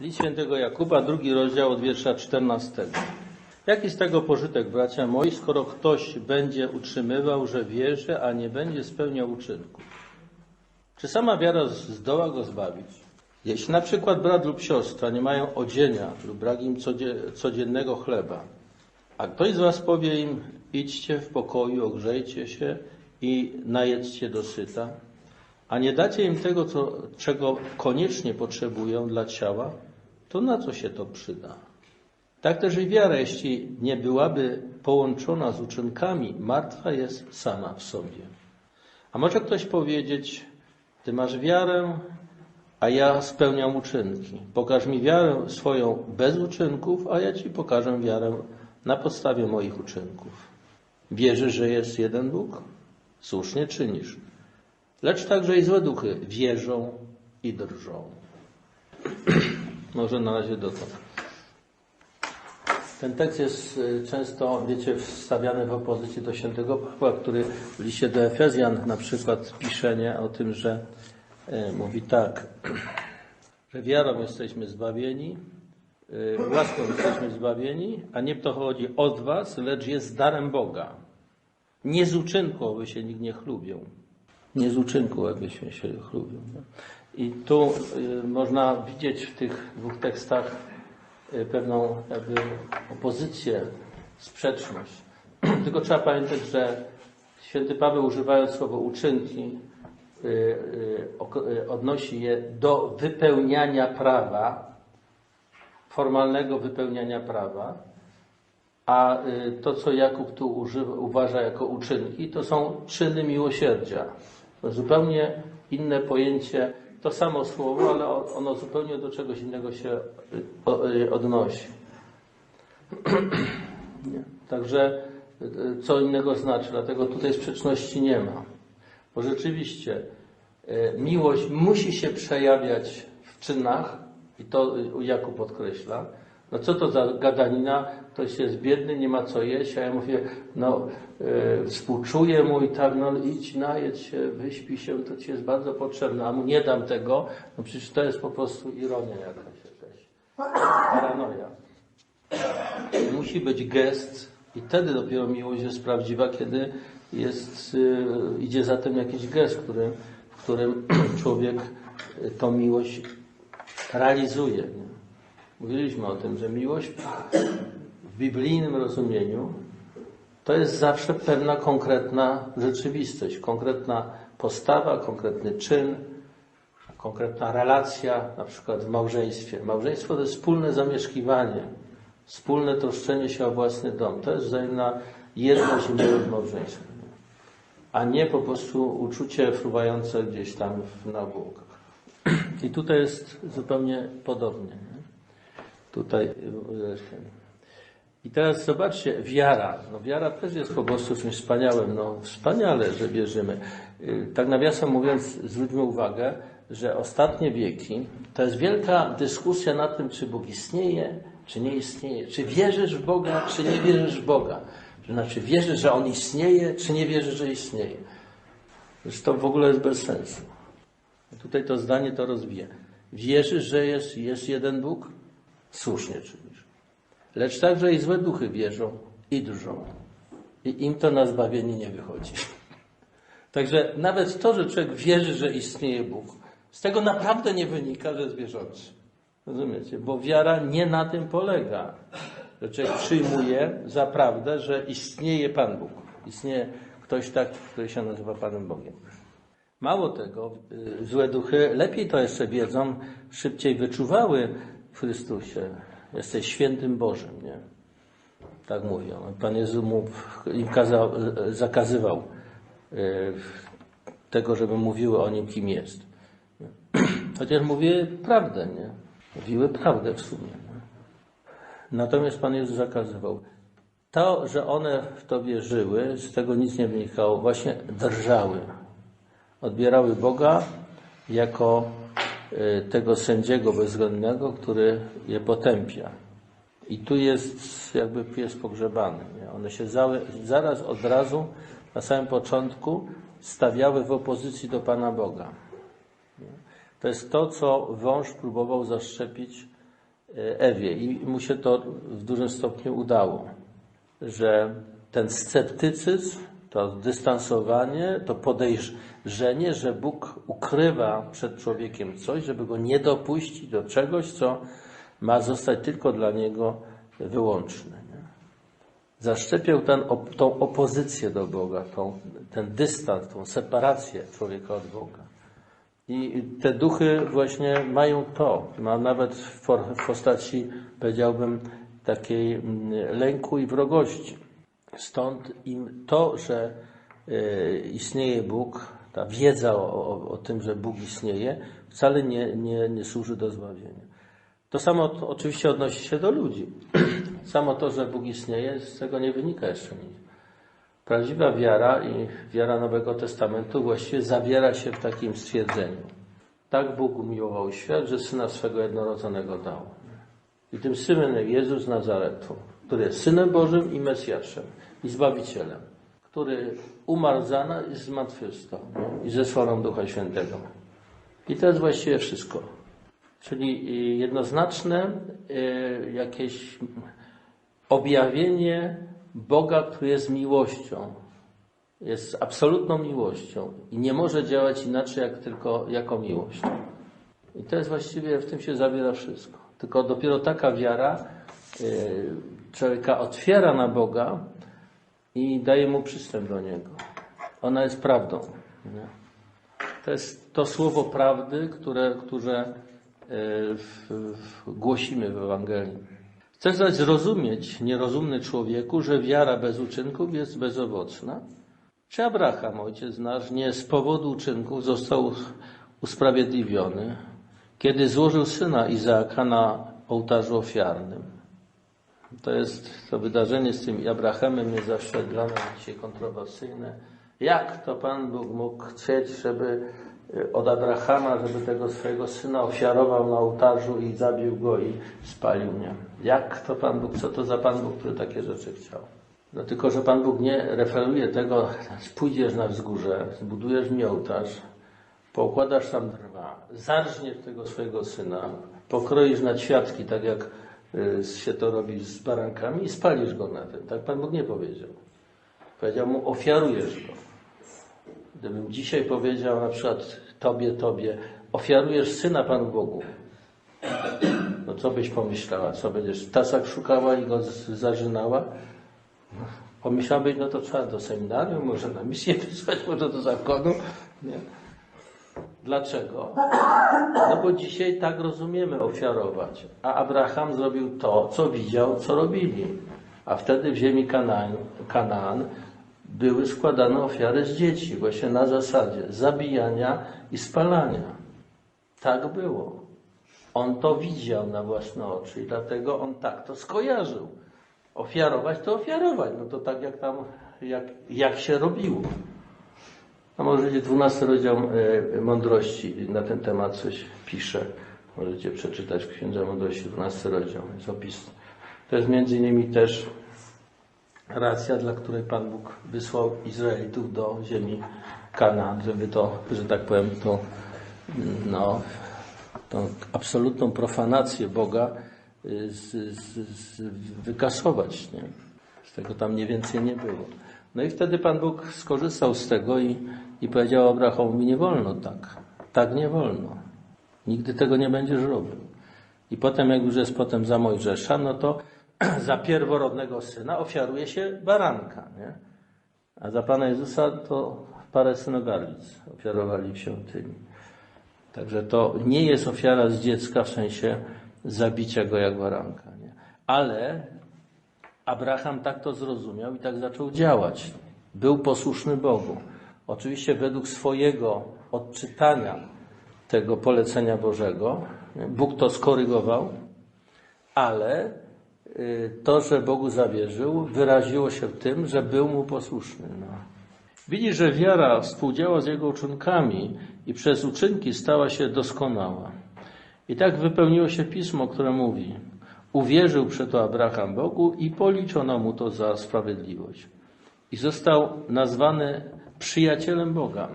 List świętego Jakuba, drugi rozdział od wiersza 14. Jaki z tego pożytek, bracia moi, skoro ktoś będzie utrzymywał, że wierzy, a nie będzie spełniał uczynków? Czy sama wiara zdoła go zbawić? Jeśli na przykład brat lub siostra nie mają odzienia lub brak im codzie- codziennego chleba, a ktoś z was powie im, idźcie w pokoju, ogrzejcie się i najedzcie dosyta, a nie dacie im tego, co, czego koniecznie potrzebują dla ciała, to na co się to przyda? Tak też i wiara, jeśli nie byłaby połączona z uczynkami, martwa jest sama w sobie. A może ktoś powiedzieć, ty masz wiarę, a ja spełniam uczynki. Pokaż mi wiarę swoją bez uczynków, a ja ci pokażę wiarę na podstawie moich uczynków. Wierzysz, że jest jeden Bóg? Słusznie czynisz. Lecz także i złe duchy wierzą i drżą. Może na razie dotąd. Ten tekst jest y, często, wiecie, wstawiany w opozycji do świętego Pawła, który w liście do Efezjan na przykład pisze nie, o tym, że y, mówi tak, że wiarą jesteśmy zbawieni, y, łaską jesteśmy zbawieni, a nie to chodzi od was, lecz jest darem Boga. Nie z uczynku, aby się nikt nie chlubił. Nie z uczynku, aby się, się chlubił. nie? I tu y, można widzieć w tych dwóch tekstach y, pewną jakby opozycję, sprzeczność. Tylko trzeba pamiętać, że święty Paweł używając słowo uczynki y, odnosi je do wypełniania prawa, formalnego wypełniania prawa, a to, co Jakub tu używa, uważa jako uczynki, to są czyny miłosierdzia. To zupełnie inne pojęcie, to samo słowo, ale ono zupełnie do czegoś innego się y, y, odnosi. Także y, co innego znaczy, dlatego tutaj sprzeczności nie ma. Bo rzeczywiście miłość musi się przejawiać w czynach i to Jakub podkreśla. No co to za gadanina? Ktoś jest biedny, nie ma co jeść, a ja mówię, no y, współczuję mu i tak, no idź, najedz się, wyśpij się, to ci jest bardzo potrzebne, a mu nie dam tego, no przecież to jest po prostu ironia jakaś, jakaś paranoja. Musi być gest i wtedy dopiero miłość jest prawdziwa, kiedy jest, y, idzie za tym jakiś gest, który, w którym człowiek y, tą miłość realizuje. Nie? Mówiliśmy o tym, że miłość w biblijnym rozumieniu to jest zawsze pewna konkretna rzeczywistość, konkretna postawa, konkretny czyn, konkretna relacja, na przykład w małżeństwie. Małżeństwo to jest wspólne zamieszkiwanie, wspólne troszczenie się o własny dom. To jest wzajemna jedność i miłość w. A nie po prostu uczucie fruwające gdzieś tam w nagłówkach. I tutaj jest zupełnie podobnie. Tutaj. I teraz zobaczcie, wiara. No wiara też jest po prostu czymś wspaniałym. No wspaniale, że wierzymy. Y, Tak nawiasem mówiąc, zwróćmy uwagę, że ostatnie wieki to jest wielka dyskusja nad tym, czy Bóg istnieje, czy nie istnieje. Czy wierzysz w Boga, czy nie wierzysz w Boga. Znaczy wierzysz, że On istnieje, czy nie wierzysz, że istnieje. To w ogóle jest bez sensu. Tutaj to zdanie to rozwija. Wierzysz, że jest, jest jeden Bóg? Słusznie czynisz. Lecz także i złe duchy wierzą i drżą. I im to na zbawienie nie wychodzi. Także nawet to, że człowiek wierzy, że istnieje Bóg, z tego naprawdę nie wynika, że jest wierzący. Rozumiecie? Bo wiara nie na tym polega. Że człowiek przyjmuje za prawdę, że istnieje Pan Bóg. Istnieje ktoś taki, który się nazywa Panem Bogiem. Mało tego, y, złe duchy lepiej to jeszcze wiedzą, szybciej wyczuwały w Chrystusie. Jesteś świętym Bożym, nie? Tak mówią. Pan Jezus mu, im kazał, zakazywał y, tego, żeby mówiły o nim, kim jest. Chociaż mówiły prawdę, nie? Mówiły prawdę w sumie. Nie? Natomiast Pan Jezus zakazywał. To, że one w to wierzyły, z tego nic nie wynikało. Właśnie drżały odbierały Boga jako tego sędziego bezwzględnego, który je potępia. I tu jest jakby pies pogrzebany. Nie? One się zaraz od razu na samym początku stawiały w opozycji do Pana Boga. Nie? To jest to, co wąż próbował zaszczepić e, Ewie i mu się to w dużym stopniu udało, że ten sceptycyzm, to dystansowanie, to podejrzenie, że Bóg ukrywa przed człowiekiem coś, żeby go nie dopuścić do czegoś, co ma zostać tylko dla niego wyłączne. Nie? Zaszczepiał ten, tą opozycję do Boga, tą, ten dystans, tą separację człowieka od Boga. I te duchy właśnie mają to, ma nawet w postaci, powiedziałbym, takiej mm, lęku i wrogości. Stąd im to, że e, istnieje Bóg, ta wiedza o, o, o tym, że Bóg istnieje, wcale nie, nie, nie służy do zbawienia. To samo to oczywiście odnosi się do ludzi. Samo to, że Bóg istnieje, z tego nie wynika jeszcze nic. Prawdziwa wiara i wiara Nowego Testamentu właściwie zawiera się w takim stwierdzeniu. Tak Bóg umiłował świat, że Syna swego jednorodzonego dał. I tym Synem Jezus Nazaretu, który jest Synem Bożym i Mesjaszem i Zbawicielem, który umarł za nas i zmartwychwstał i zesłał Ducha Świętego. I to jest właściwie wszystko. Czyli y, jednoznaczne y, jakieś objawienie Boga, który jest miłością. Jest absolutną miłością i nie może działać inaczej, jak tylko jako miłość. I to jest właściwie, w tym się zawiera wszystko. Tylko dopiero taka wiara y, człowieka otwiera na Boga i daje mu przystęp do Niego. Ona jest prawdą. Nie? To jest to słowo prawdy, które, które y, w, w, głosimy w Ewangelii. Chcesz zaś zrozumieć, nierozumny człowieku, że wiara bez uczynków jest bezowocna? Czy Abraham, ojciec nasz, nie z powodu uczynków został usprawiedliwiony, kiedy złożył syna Izaaka na ołtarzu ofiarnym? To jest to wydarzenie z tym Abrahamem jest zawsze dla nas dzisiaj kontrowersyjne. Jak to Pan Bóg mógł chcieć, żeby y, od Abrahama, żeby tego swojego syna ofiarował na ołtarzu i zabił go i spalił mnie? Jak to Pan Bóg, co to za Pan Bóg, który takie rzeczy chciał? No tylko, że Pan Bóg nie referuje tego, pójdziesz na wzgórze, zbudujesz mi ołtarz, poukładasz tam drwa, zarżniesz tego swojego syna, pokroisz na ćwiatki, tak jak się to robi z barankami i spalisz go na tym. Tak Pan Bóg nie powiedział. Powiedział mu, ofiarujesz go. Gdybym dzisiaj powiedział na przykład tobie, tobie, ofiarujesz syna Panu Bogu, no co byś pomyślała? Co będziesz tasak szukała i go zarzynała? Pomyślałabyś, no to trzeba do seminarium, może na misję wysłać, może do zakonu. Nie. Dlaczego? No bo dzisiaj tak rozumiemy ofiarować. A Abraham zrobił to, co widział, co robili. A wtedy w ziemi Kanaan, Kanaan były składane ofiary z dzieci, właśnie na zasadzie zabijania i spalania. Tak było. On to widział na własne oczy i dlatego on tak to skojarzył. Ofiarować to ofiarować. No to tak jak tam, jak, jak się robiło. A możecie 12 rozdział e, Mądrości na ten temat coś pisze. Możecie przeczytać w Księdze Mądrości 12 rozdział. Jest opis. To jest między innymi też racja, dla której Pan Bóg wysłał Izraelitów do ziemi Kanaan, żeby to, że tak powiem, to, no, tą absolutną profanację Boga y, z, z, z, wykasować. Nie? Z tego tam mniej więcej nie było. No i wtedy Pan Bóg skorzystał z tego i, i powiedział Abrahamowi, nie wolno tak. Tak nie wolno. Nigdy tego nie będziesz robił. I potem, jak już jest potem za Mojżesza, no to za pierworodnego syna ofiaruje się baranka, nie? A za Pana Jezusa to parę synogarlic ofiarowali w świątyni. Także to nie jest ofiara z dziecka w sensie zabicia go jak baranka, nie? Ale Abraham tak to zrozumiał i tak zaczął działać. Był posłuszny Bogu. Oczywiście według swojego odczytania tego polecenia Bożego. Bóg to skorygował, ale y, to, że Bogu zawierzył, wyraziło się w tym, że był mu posłuszny. No. Widzi, że wiara współdziała z jego uczynkami i przez uczynki stała się doskonała. I tak wypełniło się pismo, które mówi: Uwierzył przeto Abraham Bogu i policzono mu to za sprawiedliwość. I został nazwany przyjacielem Boga.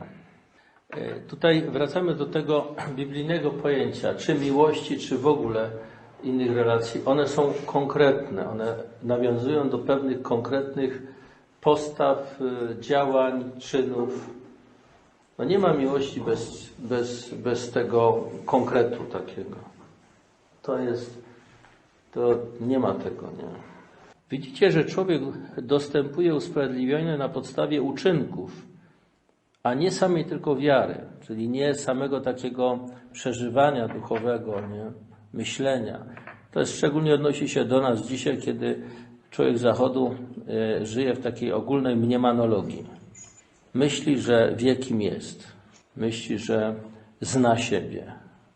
E, Tutaj wracamy do tego biblijnego pojęcia, czy miłości, czy w ogóle innych relacji, one są konkretne, one nawiązują do pewnych konkretnych postaw, y, działań, czynów. No nie ma miłości bez, bez, bez tego konkretu takiego. To jest, to nie ma tego, nie. Widzicie, że człowiek dostępuje usprawiedliwienia na podstawie uczynków, a nie samej tylko wiary, czyli nie samego takiego przeżywania duchowego, nie? myślenia. To jest szczególnie odnosi się do nas dzisiaj, kiedy człowiek zachodu y, żyje w takiej ogólnej mniemanologii. Myśli, że wie kim jest. Myśli, że zna siebie.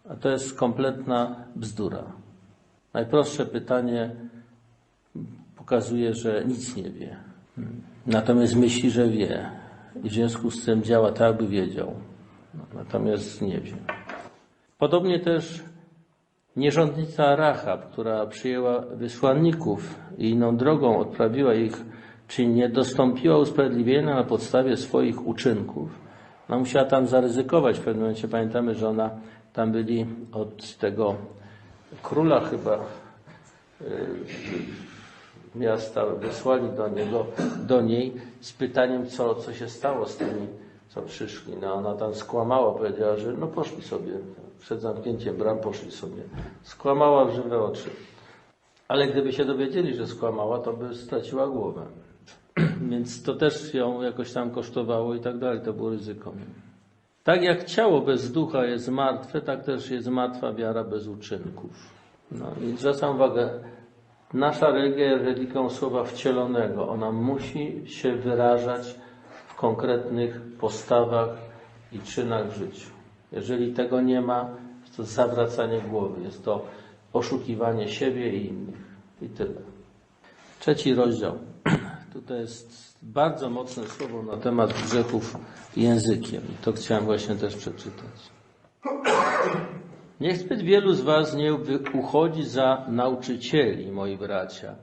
A to jest kompletna bzdura. Najprostsze pytanie pokazuje, że nic nie wie. Natomiast myśli, że wie. I w związku z tym działa tak, by wiedział. Natomiast nie wie. Podobnie też nierządnica Rahab, która przyjęła wysłanników i inną drogą odprawiła ich, czy nie dostąpiła usprawiedliwienia na podstawie swoich uczynków. Ona musiała tam zaryzykować. W pewnym momencie pamiętamy, że ona tam byli od tego króla chyba miasta wysłali do niego, do niej z pytaniem, co, co się stało z tymi, co przyszli. No ona tam skłamała, powiedziała, że no poszli sobie, przed zamknięciem bram poszli sobie. Skłamała w żywe oczy. Ale gdyby się dowiedzieli, że skłamała, to by straciła głowę. Więc to też ją jakoś tam kosztowało i tak dalej, to było ryzyko. Tak jak ciało bez ducha jest martwe, tak też jest martwa wiara bez uczynków. No i zwracam uwagę, Nasza religia jest religią słowa wcielonego. Ona musi się wyrażać w konkretnych postawach i czynach w życiu. Jeżeli tego nie ma, jest to zawracanie głowy, jest to oszukiwanie siebie i innych. I tyle. Trzeci rozdział. Tutaj jest bardzo mocne słowo na temat grzechów językiem. I to chciałem właśnie też przeczytać. Niech zbyt wielu z was nie uchodzi za nauczycieli, moi bracia,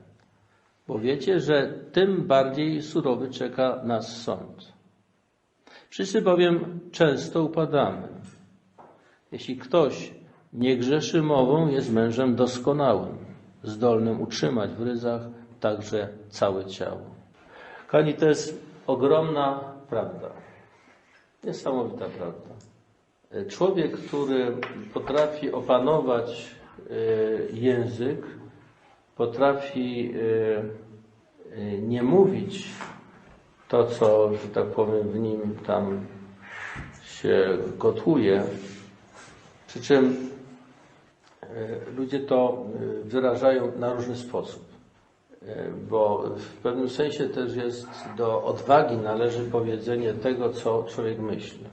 bo wiecie, że tym bardziej surowy czeka nas sąd. Wszyscy bowiem często upadamy. Jeśli ktoś nie grzeszy mową, jest mężem doskonałym, zdolnym utrzymać w ryzach także całe ciało. Kani, to jest ogromna prawda. Niesamowita prawda. Człowiek, który potrafi opanować e, język, potrafi e, e, nie mówić to, co, że tak powiem, w nim tam się gotuje, przy czym ludzie to wyrażają na różny sposób. Bo w pewnym sensie też jest do odwagi należy powiedzenie tego, co człowiek myśli.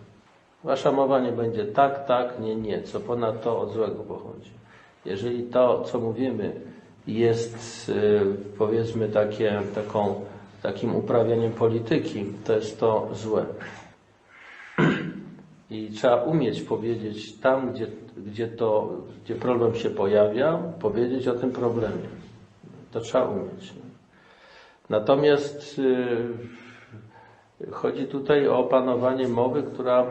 Wasza mowa nie będzie tak, tak, nie, nie, co ponad to od złego pochodzi. Jeżeli to, co mówimy, jest y, powiedzmy takie, taką, takim uprawianiem polityki, to jest to złe. I trzeba umieć powiedzieć tam, gdzie, gdzie, to, gdzie problem się pojawia, powiedzieć o tym problemie. To trzeba umieć. Natomiast yy, chodzi tutaj o opanowanie mowy, która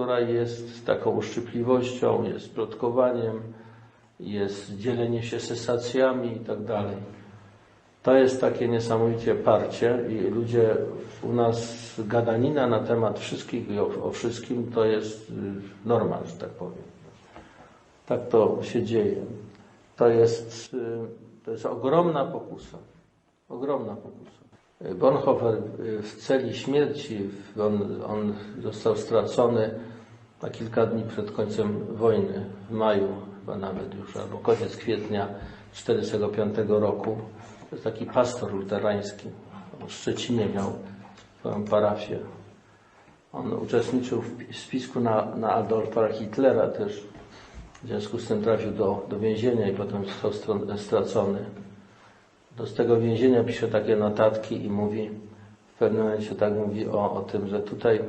która jest taką uszczypliwością, jest plotkowaniem, jest dzielenie się sensacjami i tak dalej. To jest takie niesamowicie parcie i ludzie u nas gadanina na temat wszystkich i o, o wszystkim to jest y, norma, że tak powiem. Tak to się dzieje. To jest, y, to jest ogromna pokusa. Ogromna pokusa. Bonhoeffer y, w celi śmierci, on, on został stracony na kilka dni przed końcem wojny, w maju chyba nawet już, albo koniec kwietnia 1945 roku. Taki pastor luterański. W Szczecinie miał swoją parafię. On uczestniczył w spisku na, na Adolfa Hitlera też. W związku z tym trafił do, do więzienia i potem został stracony. Do z tego więzienia pisze takie notatki i mówi, w pewnym momencie tak mówi o, o tym, że tutaj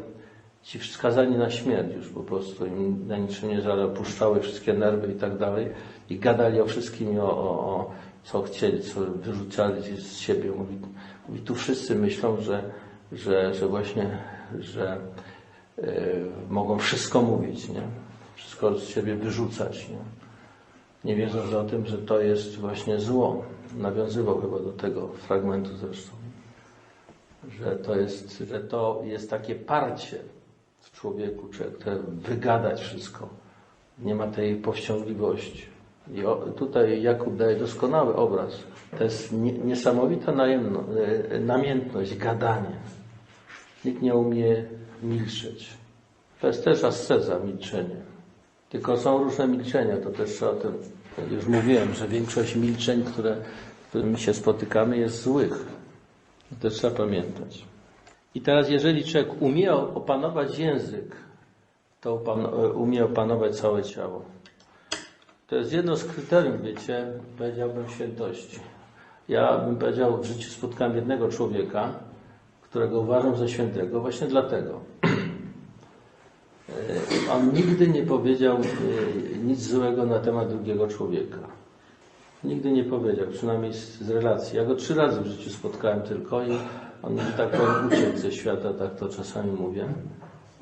ci skazani na śmierć już po prostu im na niczym nie zale, opuszczały wszystkie nerwy i tak dalej i gadali o wszystkim o, o, o co chcieli, co wyrzucali z siebie. Mówi, mówi tu wszyscy myślą, że, że, że właśnie, że y, mogą wszystko mówić, nie? Wszystko z siebie wyrzucać, nie? nie wierząc o tym, że to jest właśnie zło. Nawiązywał chyba do tego fragmentu zresztą, że to jest, że to jest takie parcie człowieku, człowiek chce wygadać wszystko. Nie ma tej powściągliwości. I o, tutaj Jakub daje doskonały obraz. To jest nie, niesamowita najemno, e, namiętność, gadanie. Nikt nie umie milczeć. To jest też asceza, milczenie. Tylko są różne milczenia, to też trzeba o tym, już mówiłem, że większość milczeń, które, którymi się spotykamy jest złych. To też trzeba pamiętać. I teraz jeżeli człowiek umie opanować język, to umie opanować całe ciało. To jest jedno z kryterium, wiecie, powiedziałbym świętości. Ja bym powiedział, w życiu spotkałem jednego człowieka, którego uważam za świętego właśnie dlatego. E, On nigdy nie powiedział e, nic złego na temat drugiego człowieka. Nigdy nie powiedział, przynajmniej z relacji. Ja go trzy razy w życiu spotkałem tylko i on, że tak powiem, uciekł ze świata, tak to czasami mówię.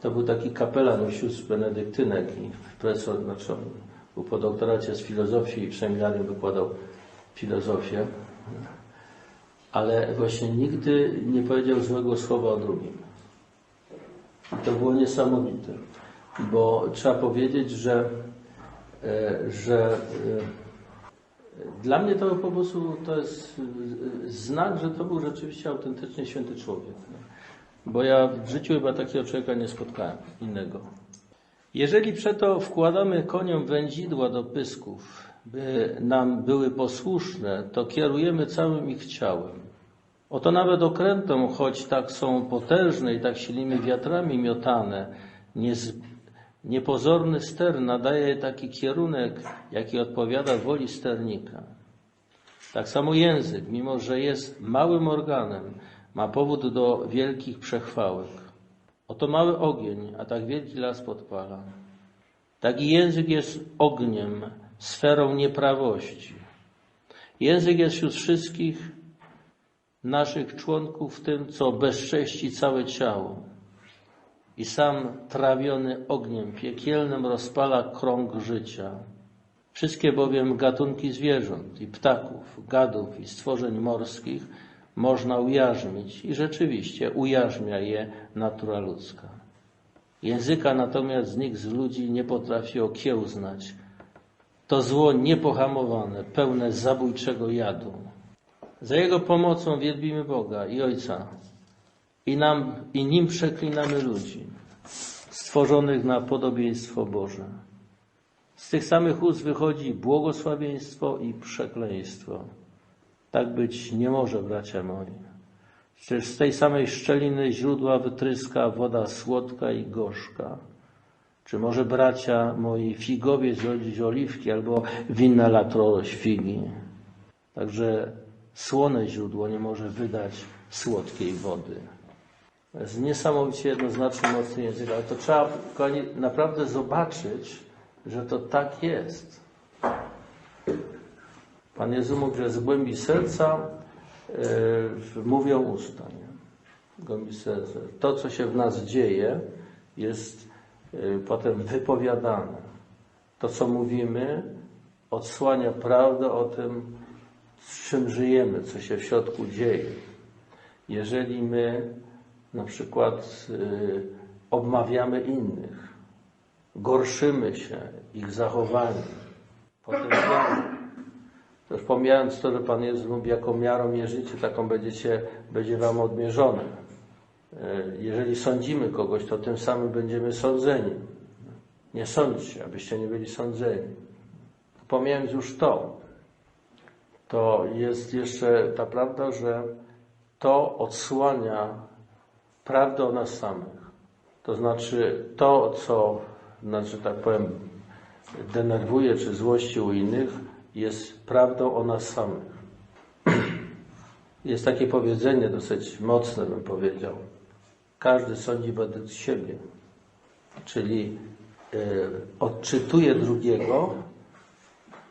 To był taki kapelan sióstr benedyktynek i profesor, znaczy on był po doktoracie z filozofii i w seminarium wykładał filozofię. Ale właśnie nigdy nie powiedział złego słowa o drugim. I to było niesamowite, bo trzeba powiedzieć, że, e, że e, dla mnie to po prostu to jest e, znak, że to był rzeczywiście autentycznie święty człowiek. Bo ja w życiu chyba takiego człowieka nie spotkałem innego. Jeżeli przeto wkładamy koniom wędzidła do pysków, by nam były posłuszne, to kierujemy całym ich ciałem. Oto nawet okrętom, choć tak są potężne i tak silnymi wiatrami miotane, niez, niepozorny ster nadaje taki kierunek, jaki odpowiada woli sternika. Tak samo język, mimo że jest małym organem, ma powód do wielkich przechwałek. Oto mały ogień, a tak wielki las podpala. Taki język jest ogniem, sferą nieprawości. Język jest wśród wszystkich naszych członków tym, co bezcześci całe ciało. I sam trawiony ogniem piekielnym rozpala krąg życia. Wszystkie bowiem gatunki zwierząt i ptaków, gadów i stworzeń morskich można ujarzmić i rzeczywiście ujarzmia je natura ludzka. Języka natomiast nikt z ludzi nie potrafi okiełznać. To zło niepohamowane, pełne zabójczego jadu. Za Jego pomocą wielbimy Boga i Ojca i, nam, i Nim przeklinamy ludzi, stworzonych na podobieństwo Boże. Z tych samych ust wychodzi błogosławieństwo i przekleństwo. Tak być nie może, bracia moi. Przecież z tej samej szczeliny źródła wytryska woda słodka i gorzka. Czy może, bracia moi, figowie zrodzić oliwki albo winna latrość figi? Także słone źródło nie może wydać słodkiej wody. Jest niesamowicie jednoznaczny, mocny język, ale to trzeba kochani, naprawdę zobaczyć, że to tak jest. Pan Jezus mówi, że z głębi serca yy, mówią usta. Nie? Głębi serca. To, co się w nas dzieje, jest yy, potem wypowiadane. To, co mówimy, odsłania prawdę o tym, z czym żyjemy, co się w środku dzieje. Jeżeli my na przykład yy, obmawiamy innych, gorszymy się ich zachowaniem, potępiamy, już pomijając to, że Pan Jezus mówi, jaką miarą mierzycie, taką będziecie, będzie wam odmierzone. Jeżeli sądzimy kogoś, to tym samym będziemy sądzeni. Nie sądźcie, abyście nie byli sądzeni. Pomijając już to, to jest jeszcze ta prawda, że to odsłania prawdę o nas samych. To znaczy to, co, znaczy tak powiem, denerwuje czy złości u innych, jest prawdą o nas samych. Jest takie powiedzenie dosyć mocne, bym powiedział. Każdy sądzi według siebie. Czyli y, odczytuje drugiego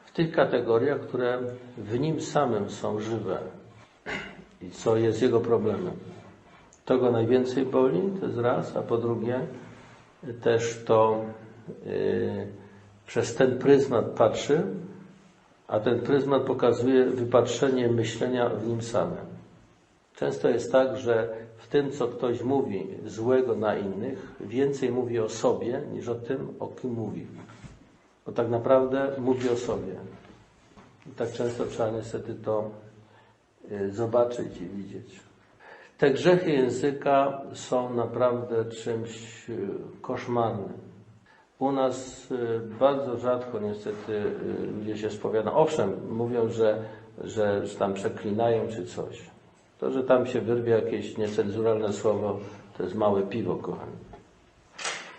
w tych kategoriach, które w nim samym są żywe i co jest jego problemem. To go najwięcej boli, to jest raz, a po drugie też to y, przez ten pryzmat patrzy a ten pryzmat pokazuje wypatrzenie myślenia w nim samym. Często jest tak, że w tym, co ktoś mówi złego na innych, więcej mówi o sobie niż o tym, o kim mówi. Bo tak naprawdę mówi o sobie. I tak często trzeba niestety to y, zobaczyć i widzieć. Te grzechy języka są naprawdę czymś y, koszmarnym. U nas y, bardzo rzadko niestety y, ludzie się spowiadają. Owszem, mówią, że, że, że tam przeklinają czy coś. To, że tam się wyrwie jakieś niecenzuralne słowo, to jest małe piwo, kochani.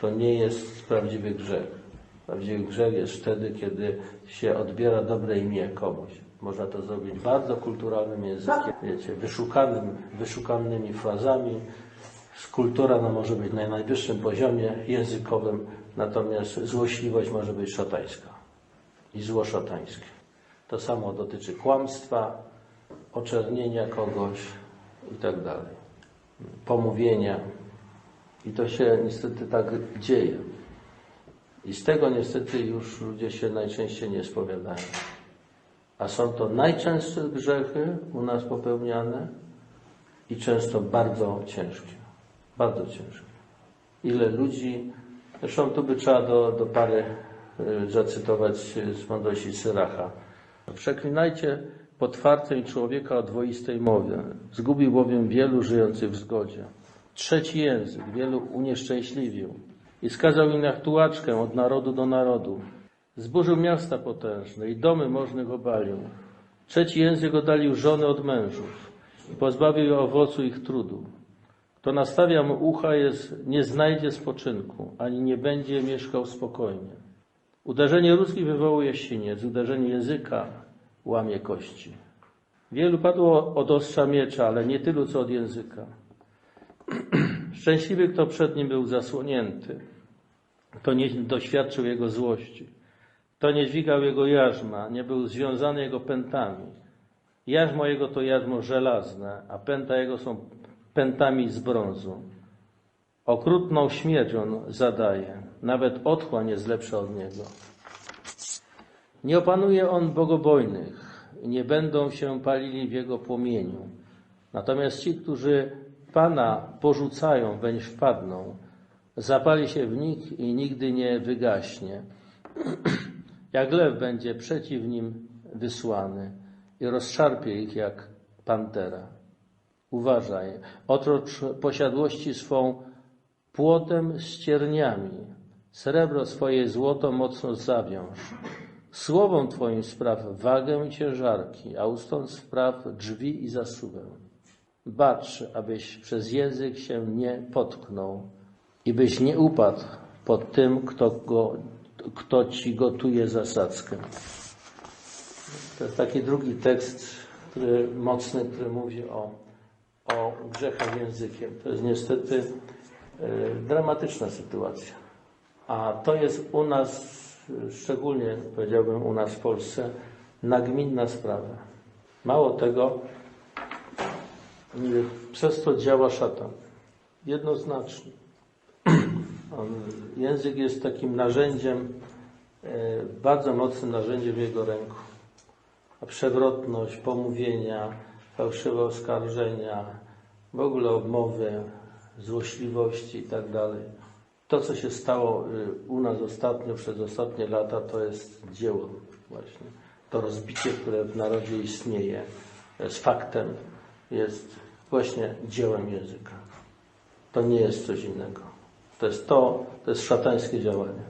To nie jest prawdziwy grzech. Prawdziwy grzech jest wtedy, kiedy się odbiera dobre imię komuś. Można to zrobić bardzo kulturalnym językiem, wiecie, wyszukanym, wyszukanymi frazami. Kultura no, może być na najwyższym poziomie językowym, natomiast złośliwość może być szatańska i zło szatańskie. To samo dotyczy kłamstwa, oczernienia kogoś i tak dalej, pomówienia. I to się niestety tak dzieje. I z tego niestety już ludzie się najczęściej nie spowiadają. A są to najczęstsze grzechy u nas popełniane i często bardzo ciężkie. Bardzo ciężkie. Ile ludzi, zresztą tu by trzeba do, do pary y, zacytować z mądrości Syracha. Przeklinajcie potwartej człowieka o dwoistej mowie. Zgubił bowiem wielu żyjących w zgodzie. Trzeci język wielu unieszczęśliwił i skazał im jak tułaczkę od narodu do narodu. Zburzył miasta potężne i domy możnych obalił. Trzeci język oddalił żony od mężów i pozbawił je owocu ich trudu. Kto nastawia mu ucha, jest, nie znajdzie spoczynku, ani nie będzie mieszkał spokojnie. Uderzenie ruski wywołuje siniec, uderzenie języka łamie kości. Wielu padło od ostrza miecza, ale nie tylu, co od języka. Szczęśliwy, kto przed nim był zasłonięty, kto nie doświadczył jego złości, kto nie dźwigał jego jarzma, nie był związany jego pętami. Jarzmo jego to jarzmo żelazne, a pęta jego są pętami z brązu. Okrutną śmierć on zadaje, nawet otchłań jest lepsza od niego. Nie opanuje on bogobojnych, nie będą się palili w jego płomieniu. Natomiast ci, którzy Pana porzucają, weń wpadną, zapali się w nich i nigdy nie wygaśnie. jak lew będzie przeciw nim wysłany i rozszarpie ich jak pantera. Uważaj, otrocz posiadłości swą płotem z cierniami, srebro swoje złoto mocno zawiąż. Słowom Twoim spraw wagę ciężarki, a ustąd spraw drzwi i zasuwę. Bacz, abyś przez język się nie potknął i byś nie upadł pod tym, kto, go, kto ci gotuje zasadzkę. To jest taki drugi tekst, który, mocny, który mówi o, o grzechach językiem. To jest niestety y, dramatyczna sytuacja. A to jest u nas, szczególnie powiedziałbym u nas w Polsce, nagminna sprawa. Mało tego, przez to działa szatan. Jednoznacznie. Język jest takim narzędziem, e, bardzo mocnym narzędziem w jego ręku. A przewrotność, pomówienia, fałszywe oskarżenia, w ogóle obmowy, złośliwości i tak. To, co się stało y, u nas ostatnio, przez ostatnie lata, to jest dzieło właśnie. To rozbicie, które w narodzie istnieje, z faktem, jest właśnie dziełem języka. To nie jest coś innego. To jest to, to jest szatańskie działanie.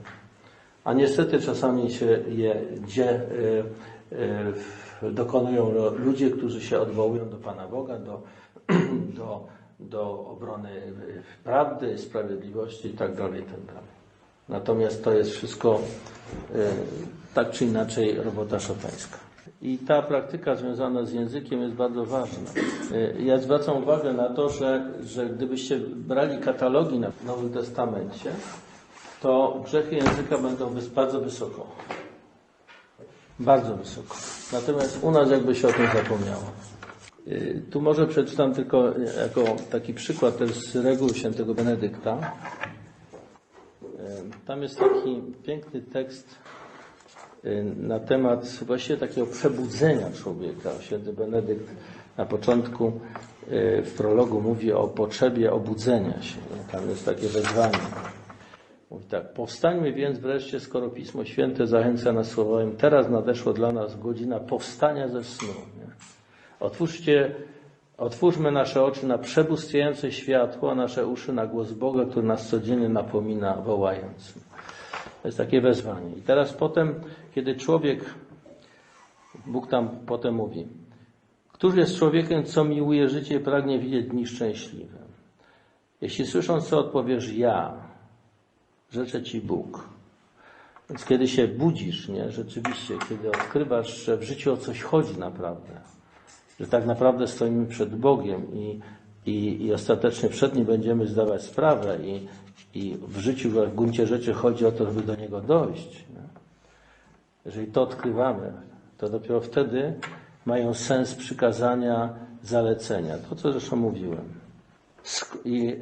A niestety czasami się je gdzie y, y, dokonują ludzie, którzy się odwołują do Pana Boga, do, do, do obrony prawdy, sprawiedliwości i tak dalej, tak. Natomiast to jest wszystko y, tak czy inaczej robota szatańska. I ta praktyka związana z językiem jest bardzo ważna. Y, ja zwracam uwagę na to, że, że gdybyście brali katalogi na Nowym Testamencie, to grzechy języka będą bardzo wysoko. Bardzo wysoko. Natomiast u nas jakby się o tym zapomniało. Y, tu może przeczytam tylko jako taki przykład też z reguł świętego Benedykta. Tam jest taki piękny tekst na temat właściwie takiego przebudzenia człowieka. Święty Benedykt na początku y, w prologu mówi o potrzebie obudzenia się. Tam jest takie wezwanie. Mówi tak, powstańmy więc wreszcie, skoro Pismo Święte zachęca nas słowem, teraz nadeszła dla nas godzina powstania ze snu. Nie? Otwórzcie, otwórzmy nasze oczy na przebóstwiające światło, a nasze uszy na głos Boga, który nas codziennie napomina, wołając. To jest takie wezwanie. I teraz potem, kiedy człowiek, Bóg tam potem mówi, Któż jest człowiekiem, co miłuje życie i pragnie widzieć dni szczęśliwe? Jeśli słysząc co odpowiesz ja, rzeczę Ci Bóg. Więc kiedy się budzisz, nie, rzeczywiście, kiedy odkrywasz, że w życiu o coś chodzi naprawdę, że tak naprawdę stoimy przed Bogiem i, i, i ostatecznie przed Nim będziemy zdawać sprawę i, i w życiu w gruncie rzeczy chodzi o to, żeby do Niego dojść. Jeżeli to odkrywamy, to dopiero wtedy mają sens przykazania, zalecenia. To, co zresztą mówiłem. I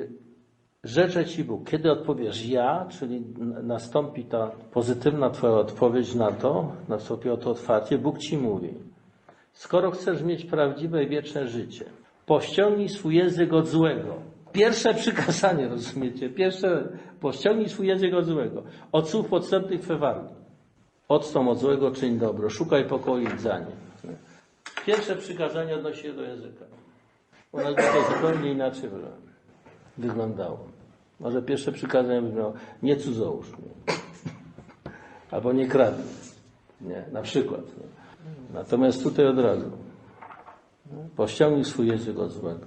Rzeczę Ci Bóg. Kiedy odpowiesz ja, czyli nastąpi ta pozytywna Twoja odpowiedź na to, nastąpiło to otwarcie, Bóg Ci mówi. Skoro chcesz mieć prawdziwe i wieczne życie, pościągnij swój język od złego. Pierwsze przykazanie, rozumiecie? Pierwsze, pościągnij swój język od złego. Od słów podstępnych Twe wargi. Odstąp od złego, czyń dobro. Szukaj pokoju i za nim. Pierwsze przykazanie odnosi się do języka. U nas to zupełnie inaczej wyglądało. Może pierwsze przykazanie brzmiało, nie cudzołóż. Nie. Albo nie kradnij. Nie, na przykład. Nie. Natomiast tutaj od razu. Pościągnij swój język od złego.